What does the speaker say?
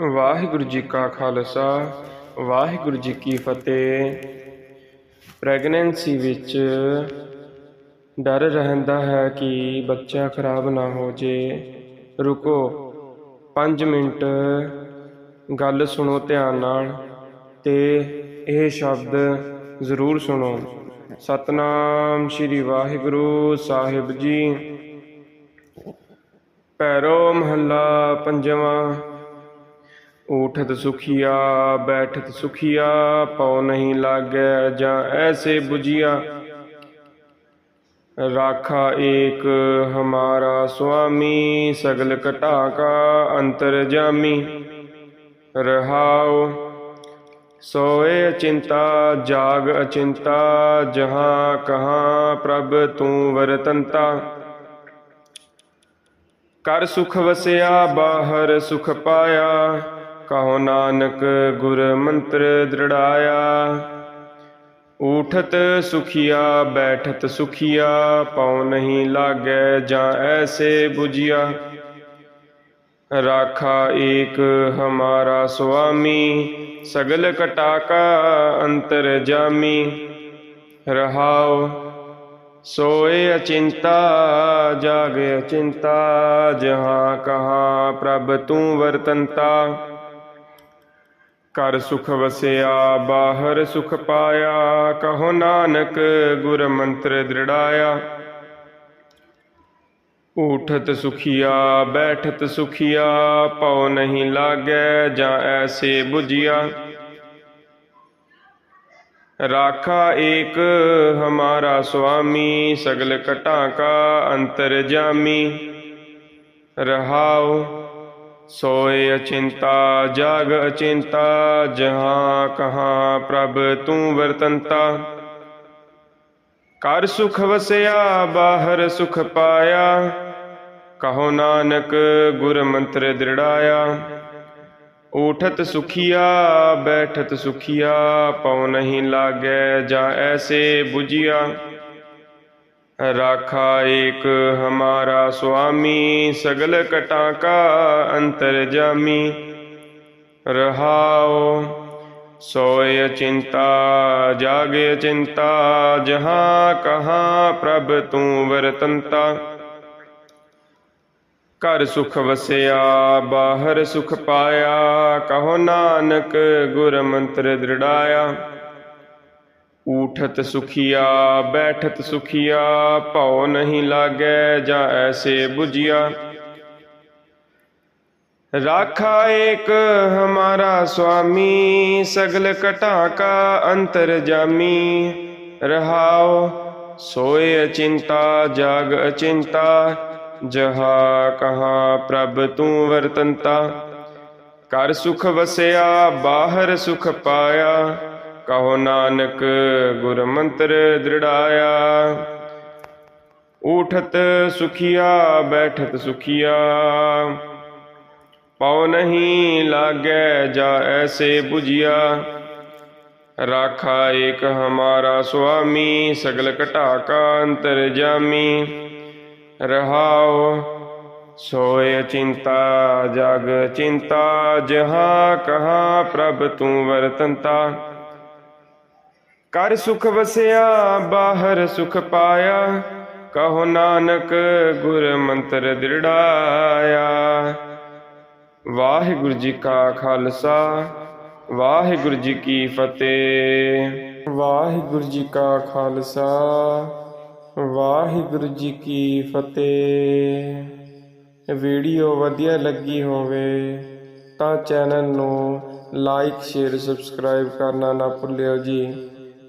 ਵਾਹਿਗੁਰੂ ਜੀ ਕਾ ਖਾਲਸਾ, ਵਾਹਿਗੁਰੂ ਜੀ ਕੀ ਫਤਿਹ। ਪ੍ਰੈਗਨੈਂਸੀ ਵਿੱਚ ਡਰ ਰਹਿੰਦਾ ਹੈ ਕਿ ਬੱਚਾ ਖਰਾਬ ਨਾ ਹੋ ਜੇ। ਰੁਕੋ 5 ਮਿੰਟ ਗੱਲ ਸੁਣੋ ਧਿਆਨ ਨਾਲ ਤੇ ਇਹ ਸ਼ਬਦ ਜ਼ਰੂਰ ਸੁਣੋ। ਸਤਨਾਮ ਸ੍ਰੀ ਵਾਹਿਗੁਰੂ ਸਾਹਿਬ ਜੀ। ਪੈਰੋ ਮਹੱਲਾ ਪੰਜਵਾਂ ਉਠਤ ਸੁਖੀਆ, ਬੈਠਤ ਸੁਖੀਆ, ਪਉ ਨਹੀਂ ਲਾਗੈ ਜਾਂ ਐਸੇ 부ਜੀਆ ਰਾਖਾ ਏਕ ਹਮਾਰਾ ਸੁਆਮੀ, ਸਗਲ ਘਟਾ ਕਾ ਅੰਤਰ ਜਾਮੀ। ਰਹਾਉ, ਸੋਏ ਚਿੰਤਾ ਜਾਗ ਅਚਿੰਤਾ, ਜਹਾਂ ਕਹਾ ਪ੍ਰਭ ਤੂੰ ਵਰਤੰਤਾ। ਕਰ ਸੁਖ ਵਸਿਆ, ਬਾਹਰ ਸੁਖ ਪਾਇਆ। ਕਹੋ ਨਾਨਕ, ਗੁਰ ਮੰਤਰ ਦ੍ਰਿੜਾਇਆ। ਉਠਤ ਸੁਖੀਆ, ਬੈਠਤ ਸੁਖੀਆ, ਪਉ ਨਹੀਂ ਲਾਗੈ ਜਾਂ ਐਸੇ 부ਜੀਆ ਰਾਖਾ ਏਕ ਹਮਾਰਾ ਸੁਆਮੀ, ਸਗਲ ਕਟਾ ਕਾ ਅੰਤਰ ਜਾਮੀ। ਰਹਾਉ, ਸੋਏ ਅਚਿੰਤਾ, ਜਾਗੇ ਅਚਿੰਤਾ, ਜਹਾਂ ਕਹਾਂ ਪ੍ਰਭ ਤੂੰ ਵਰਤੰਤਾ। ਕਰ ਸੁਖ ਵਸਿਆ ਬਾਹਰ ਸੁਖ ਪਾਇਆ ਕਹੋ ਨਾਨਕ ਗੁਰ ਮੰਤਰ ਦ੍ਰਿੜਾਇਆ ਉਠਤ ਸੁਖੀਆ ਬੈਠਤ ਸੁਖੀਆ ਪਉ ਨਹੀਂ ਲਾਗੈ ਜਾਂ ਐਸੇ 부ਜੀਆ ਰਾਖਾ ਏਕ ਹਮਾਰਾ ਸੁਆਮੀ ਸਗਲ ਘਟਾ ਕਾ ਅੰਤਰ ਜਾਮੀ ਰਹਾਉ ਸੋਏ ਅਚਿੰਤਾ, ਜਾਗ ਅਚਿੰਤਾ, ਜਹਾਂ ਕਹਾ ਪ੍ਰਭ ਤੂੰ ਵਰਤੰਤਾ। ਕਰ ਸੁਖ ਵਸਿਆ, ਬਾਹਰ ਸੁਖ ਪਾਇਆ। ਕਹੋ ਨਾਨਕ ਗੁਰ ਮੰਤਰ ਦ੍ਰਿੜਾਇਆ। ਉਠਤ ਸੁਖੀਆ, ਬੈਠਤ ਸੁਖੀਆ, ਪਉ ਨਹੀਂ ਲਾਗੇ ਜਾ ਐਸੇ 부ਜੀਆ ਰਾਖਾ ਏਕ ਹਮਾਰਾ ਸੁਆਮੀ, ਸਗਲ ਕਟਾ ਕਾ ਅੰਤਰ ਜਾਮੀ। ਰਹਾਉ ਸੋਏ ਚਿੰਤਾ ਜਾਗੇ ਚਿੰਤਾ ਜਹਾਂ ਕਹਾਂ ਪ੍ਰਭ ਤੂੰ ਵਰਤੰਤਾ। ਘਰ ਸੁਖ ਵਸਿਆ, ਬਾਹਰ ਸੁਖ ਪਾਇਆ, ਕਹੋ ਨਾਨਕ ਗੁਰ ਮੰਤਰ ਦ੍ਰਿੜਾਇਆ। ਉਠਤ ਸੁਖੀਆ ਬੈਠਤ ਸੁਖੀਆ ਭਉ ਨਹੀਂ ਲਾਗੈ ਜਾਂ ਐਸੇ 부ਜੀਆ ਰਾਖਾ ਏਕ ਹਮਾਰਾ ਸੁਆਮੀ ਸਗਲ ਘਟਾ ਕਾ ਅੰਤਰ ਜਾਮੀ ਰਹਾਉ ਸੋਏ ਅਚਿੰਤਾ ਜਾਗ ਅਚਿੰਤਾ ਜਹਾ ਕਹਾਂ ਪ੍ਰਭ ਤੂੰ ਵਰਤੰਤਾ ਕਰ ਸੁਖ ਵਸਿਆ ਬਾਹਰ ਸੁਖ ਪਾਇਆ ਕਹੋ ਨਾਨਕ, ਗੁਰਮੰਤਰ ਦ੍ਰਿੜਾਇਆ। ਉਠਤ ਸੁਖੀਆ, ਬੈਠਤ ਸੁਖੀਆ। ਪਉ ਨਹੀਂ ਲਾਗੇ ਜਾ ਐਸੇ 부ਜੀਆ ਰਾਖਾ ਏਕ ਹਮਾਰਾ ਸੁਆਮੀ, ਸਗਲ ਘਟਾ ਕਾ ਅੰਤਰ ਜਾਮੀ। ਰਹਾਉ ਸੋਏ ਚਿੰਤਾ, ਜਗ ਚਿੰਤਾ, ਜਹਾਂ ਕਹਾ ਪ੍ਰਭ ਤੂੰ ਵਰਤੰਤਾ। ਕਰ ਸੁਖ ਵਸਿਆ, ਬਾਹਰ ਸੁਖ ਪਾਇਆ। ਕਹੋ ਨਾਨਕ, ਗੁਰ ਮੰਤਰ ਦ੍ਰਿੜਾਇਆ। ਵਾਹਿਗੁਰੂ ਜੀ ਕਾ ਖਾਲਸਾ, ਵਾਹਿਗੁਰੂ ਜੀ ਕੀ ਫਤਿਹ। ਵਾਹਿਗੁਰੂ ਜੀ ਕਾ ਖਾਲਸਾ, ਵਾਹਿਗੁਰੂ ਜੀ ਕੀ ਫਤਿਹ। ਵੀਡੀਓ ਵਧੀਆ ਲੱਗੀ ਹੋਵੇ ਤਾਂ ਚੈਨਲ ਨੂੰ ਲਾਈਕ, ਸ਼ੇਅਰ, ਸਬਸਕ੍ਰਾਈਬ ਕਰਨਾ ਨਾ ਭੁੱਲਿਓ ਜੀ।